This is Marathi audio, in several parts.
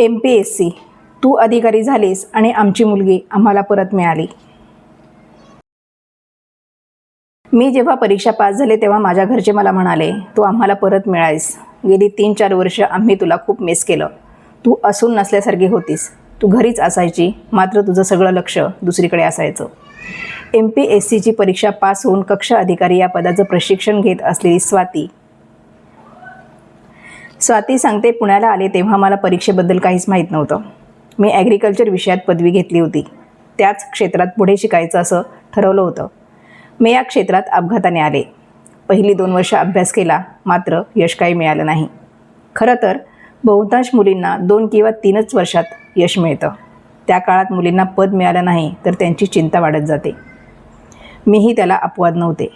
एम पी एस सी तू अधिकारी झालीस आणि आमची मुलगी आम्हाला परत मिळाली. मी जेव्हा परीक्षा पास झाले तेव्हा माझ्या घरचे मला म्हणाले तू आम्हाला परत मिळालीस. गेली तीन चार वर्ष आम्ही तुला खूप मिस केलं. तू असून नसल्यासारखी होतीस. तू घरीच असायची. मात्र तुझं सगळं लक्ष दुसरीकडे असायचं. एम पी एस सीची परीक्षा पास होऊन कक्ष अधिकारी या पदाचं प्रशिक्षण घेत असलेली स्वाती स्वाती सांगते पुण्याला आले तेव्हा मला परीक्षेबद्दल काहीच माहीत नव्हतं. मी ॲग्रिकल्चर विषयात पदवी घेतली होती. त्याच क्षेत्रात पुढे शिकायचं असं ठरवलं होतं. मी या क्षेत्रात अपघाताने आले. पहिली दोन वर्ष अभ्यास केला मात्र यश काही मिळालं नाही. खरं तर बहुतांश मुलींना दोन किंवा तीनच वर्षात यश मिळतं. त्या काळात मुलींना पद मिळालं नाही तर त्यांची चिंता वाढत जाते. मीही त्याला अपवाद नव्हते.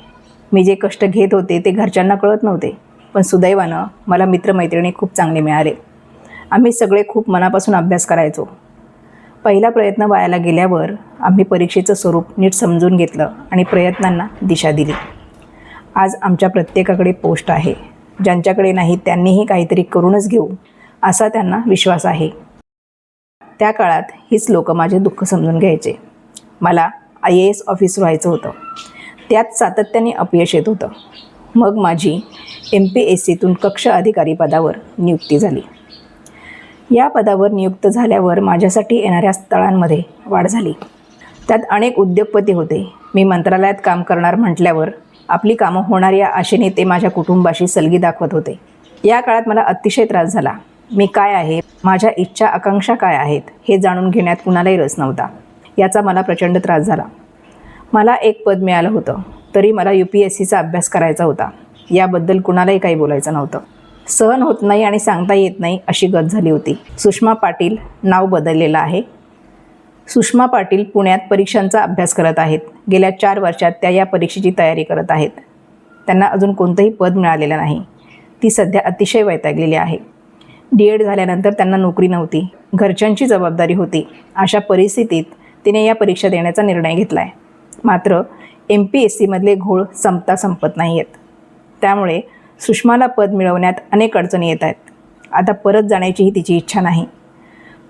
मी जे कष्ट घेत होते ते घरच्यांना कळत नव्हते. पण सुदैवानं मला मित्रमैत्रिणी खूप चांगले मिळाले. आम्ही सगळे खूप मनापासून अभ्यास करायचो. पहिला प्रयत्न वायाला गेल्यावर आम्ही परीक्षेचं स्वरूप नीट समजून घेतलं आणि प्रयत्नांना दिशा दिली. आज आमच्या प्रत्येकाकडे पोस्ट आहे. ज्यांच्याकडे नाही त्यांनीही काहीतरी करूनच घेऊ असा त्यांना विश्वास आहे. त्या काळात हीच लोक माझे दुःख समजून घ्यायचे. मला आय ए एस ऑफिसर व्हायचं होतं. त्यात सातत्याने अपयश येत होतं. मग माझी एम पी एस सीतून कक्ष अधिकारी पदावर नियुक्ती झाली. या पदावर नियुक्त झाल्यावर माझ्यासाठी येणाऱ्या स्थळांमध्ये वाढ झाली. त्यात अनेक उद्योगपती होते. मी मंत्रालयात काम करणार म्हटल्यावर आपली कामं होणार या आशेने ते माझ्या कुटुंबाशी सलगी दाखवत होते. या काळात मला अतिशय त्रास झाला. मी काय आहे? माझ्या इच्छा आकांक्षा काय आहेत? हे जाणून घेण्यात कुणालाही रस नव्हता. याचा मला प्रचंड त्रास झाला. मला एक पद मिळालं होतं. तरी मला यू पी एस सीचा अभ्यास करायचा होता. याबद्दल कुणालाही काही बोलायचं नव्हतं. सहन होत नाही आणि सांगता येत नाही अशी गत झाली होती. सुषमा पाटील नाव बदललेलं आहे. सुषमा पाटील पुण्यात परीक्षांचा अभ्यास करत आहेत. गेल्या चार वर्षात त्या या परीक्षेची तयारी करत आहेत. त्यांना अजून कोणतंही पद मिळालेलं नाही. ती सध्या अतिशय वैतागलेली आहे. डी एड झाल्यानंतर त्यांना नोकरी नव्हती. घरच्यांची जबाबदारी होती. अशा परिस्थितीत तिने या परीक्षा देण्याचा निर्णय घेतला आहे मात्र एम पी एस सीमधले घोळ संपता संपत नाही आहेत त्यामुळे सुषमाला पद मिळवण्यात अनेक अडचणी येत आहेत. आता परत जाण्याचीही तिची इच्छा नाही.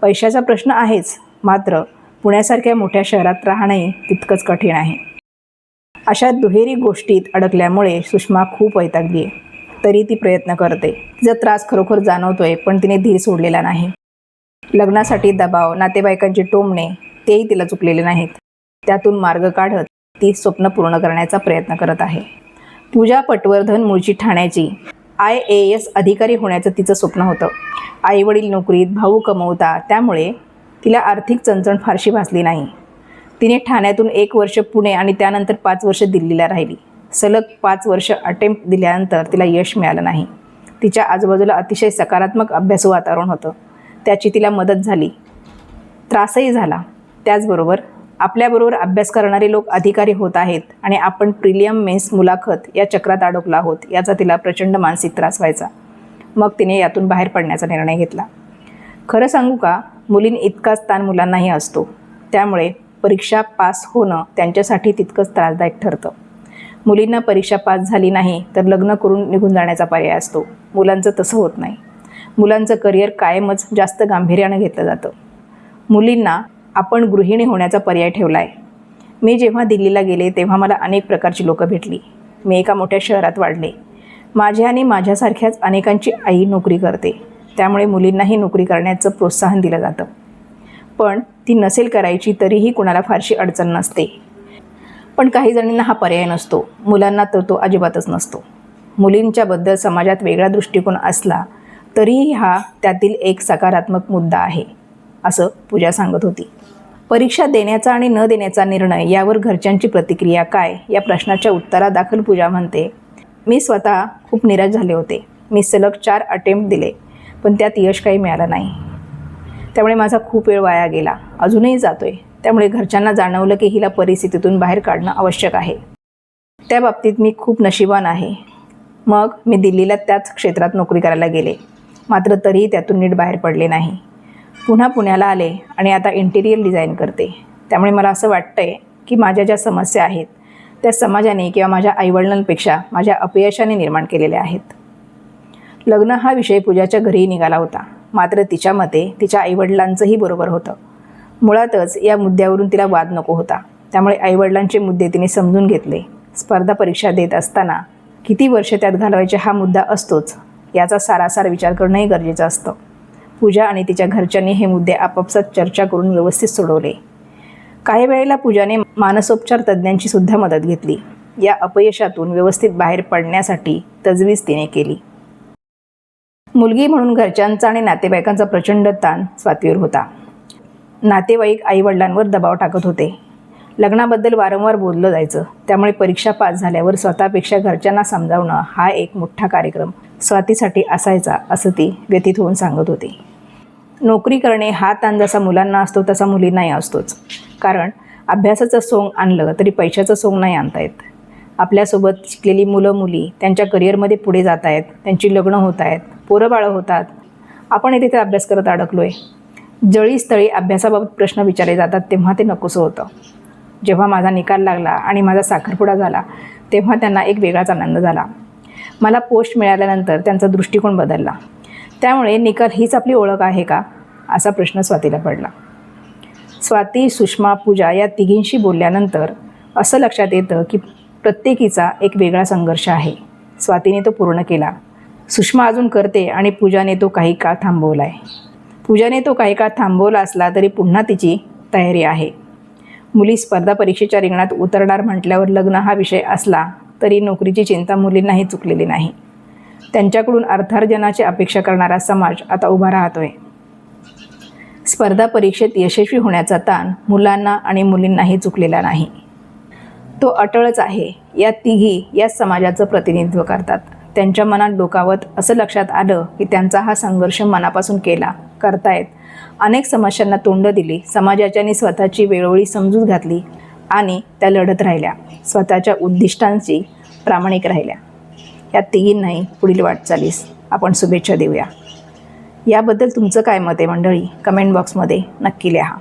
पैशाचा प्रश्न आहेच मात्र पुण्यासारख्या मोठ्या शहरात राहणंही तितकंच कठीण आहे. अशा दुहेरी गोष्टीत अडकल्यामुळे सुषमा खूप वैतागली आहे. तरी ती प्रयत्न करते. तिचा त्रास खरोखर जाणवतोय पण तिने धीर सोडलेला नाही. लग्नासाठी दबाव नातेवाईकांचे टोमणे तेही तिला चुकलेले नाहीत. त्यातून मार्ग काढत ती स्वप्न पूर्ण करण्याचा प्रयत्न करत आहे. पूजा पटवर्धन मूळची ठाण्याची आय ए एस अधिकारी होण्याचं तिचं स्वप्न होतं. आईवडील नोकरीत भाऊ कमवता त्यामुळे तिला आर्थिक चणचण फारशी भासली नाही. तिने ठाण्यातून एक वर्ष पुणे आणि त्यानंतर पाच वर्ष दिल्लीला राहिली. सलग पाच वर्ष अटेम्प्ट दिल्यानंतर तिला यश मिळालं नाही. तिच्या आजूबाजूला अतिशय सकारात्मक अभ्यासू वातावरण होतं. त्याची तिला मदत झाली. त्रासही झाला. त्याचबरोबर आपल्याबरोबर अभ्यास करणारे लोक अधिकारी होत आहेत आणि आपण प्रिलियम मेन्स मुलाखत या चक्रात अडकलो आहोत याचा तिला प्रचंड मानसिक त्रास व्हायचा. मग तिने यातून बाहेर पडण्याचा निर्णय घेतला. खरं सांगू का मुलीं इतकाच ताण मुलांनाही असतो. त्यामुळे परीक्षा पास होणं त्यांच्यासाठी तितकंच त्रासदायक ठरतं. मुलींना परीक्षा पास झाली नाही तर लग्न करून निघून जाण्याचा पर्याय असतो. मुलांचं तसं होत नाही. मुलांचं करिअर कायमच जास्त गांभीर्यानं घेतलं जातं. मुलींना आपण गृहिणी होण्याचा पर्याय ठेवला आहे मी जेव्हा दिल्लीला गेले तेव्हा मला अनेक प्रकारची लोकं भेटली. मी एका मोठ्या शहरात वाढले. माझ्या आणि माझ्यासारख्याच अनेकांची आई नोकरी करते. त्यामुळे मुलींनाही नोकरी करण्याचं प्रोत्साहन दिलं जातं. पण ती नसेल करायची तरीही कुणाला फारशी अडचण नसते. पण काही जणींना हा पर्याय नसतो. मुलांना तर तो अजिबातच नसतो. मुलींच्याबद्दल समाजात वेगळा दृष्टिकोन असला तरीही हा त्यातील एक सकारात्मक मुद्दा आहे. असं पूजा सांगत होती. परीक्षा देण्याचा आणि न देण्याचा निर्णय यावर घरच्यांची प्रतिक्रिया काय? या प्रश्नाच्या उत्तरादाखल पूजा म्हणते मी स्वतः खूप निराश झाले होते. मी सलग चार अटेम्प्ट दिले पण त्यात यश काही मिळालं नाही. त्यामुळे माझा खूप वेळ वाया गेला. अजूनही जातोय. त्यामुळे घरच्यांना जाणवलं की हिला परिस्थितीतून बाहेर काढणं आवश्यक आहे. त्या बाबतीत मी खूप नशिबान आहे. मग मी दिल्लीला त्याच क्षेत्रात नोकरी करायला गेले. मात्र तरीही त्यातून नीट बाहेर पडले नाही. पुन्हा पुण्याला आले आणि आता इंटिरियर डिझाईन करते. त्यामुळे मला असं वाटतंय की माझ्या ज्या समस्या आहेत त्या समाजाने किंवा माझ्या आईवडिलांपेक्षा माझ्या अपयशाने निर्माण केलेल्या आहेत. लग्न हा विषय पूजाच्या घरीही निघाला होता. मात्र तिच्या मते तिच्या आईवडिलांचंही बरोबर होतं. मुळातच या मुद्द्यावरून तिला वाद नको होता. त्यामुळे आईवडिलांचे मुद्दे तिने समजून घेतले. स्पर्धा परीक्षा देत असताना किती वर्ष त्यात घालवायचे हा मुद्दा असतोच याचा सारासार विचार करणंही गरजेचं असतं. पूजा आणि तिच्या घरच्यांनी हे मुद्दे आपापसात चर्चा करून व्यवस्थित सोडवले. काही वेळेला पूजाने मानसोपचार तज्ज्ञांची सुद्धा मदत घेतली. या अपयशातून व्यवस्थित बाहेर पडण्यासाठी तजवीज तिने केली. मुलगी म्हणून घरच्यांचा आणि नातेवाईकांचा प्रचंड ताण स्वातीवर होता. नातेवाईक आईवडिलांवर दबाव टाकत होते. लग्नाबद्दल वारंवार बोललं जायचं. त्यामुळे परीक्षा पास झाल्यावर स्वतःपेक्षा घरच्यांना समजावणं हा एक मोठा कार्यक्रम स्वातीसाठी असायचा असं ती व्यतीत होऊन सांगत होती. नोकरी करणे हा ताण जसा मुलांना असतो तसा मुलींनाही असतोच. कारण अभ्यासाचं सोंग आणलं तरी पैशाचं सोंग नाही आणता येत. आपल्यासोबत शिकलेली मुलं मुली त्यांच्या करिअरमध्ये पुढे जात आहेत त्यांची लग्न होत आहेत पोरं बाळं होतात. आपण इथे अभ्यास करत अडकलो आहे जळीस्थळी अभ्यासाबाबत प्रश्न विचारले जातात तेव्हा ते नकोसं होतं. जेव्हा माझा निकाल लागला आणि माझा साखरपुडा झाला तेव्हा त्यांना एक वेगळाच आनंद झाला. मला पोस्ट मिळाल्यानंतर त्यांचा दृष्टिकोन बदलला. त्यामुळे निकाल हीच आपली ओळख आहे का? असा प्रश्न स्वातीला पडला. स्वाती सुषमा पूजा या तिघींशी बोलल्यानंतर असं लक्षात येतं की प्रत्येकीचा एक वेगळा संघर्ष आहे. स्वातीने तो पूर्ण केला. सुषमा अजून करते आणि पूजाने तो काही काळ थांबवला आहे पूजाने तो काही काळ थांबवला असला तरी पुन्हा तिची तयारी आहे. मुली स्पर्धा परीक्षेच्या रिंगणात उतरणार म्हटल्यावर लग्न हा विषय असला तरी नोकरीची चिंता मुलींनाही चुकलेली नाही. त्यांच्याकडून अर्थार्जनाची अपेक्षा करणारा समाज आता उभा राहतोय. स्पर्धा परीक्षेत यशस्वी होण्याचा ताण मुलांना आणि मुलींनाही चुकलेला नाही. तो अटळच आहे. या तिघी या समाजाचं प्रतिनिधित्व करतात. त्यांच्या मनात डोकावत असं लक्षात आलं की त्यांचा हा संघर्ष मनापासून केला करतायत. अनेक समस्यांना तोंड दिली समाजाच्या आणि स्वतःची वेळोवेळी समजूत घातली आणि त्या लढत राहिल्या. स्वतःच्या उद्दिष्टांची प्रामाणिक राहिल्या. या तिघींनाही पुढील वाटचालीस. आपण शुभेच्छा देऊया. याबद्दल तुमचं काय मत आहे मंडळी? कमेंट बॉक्समध्ये नक्की लिहा.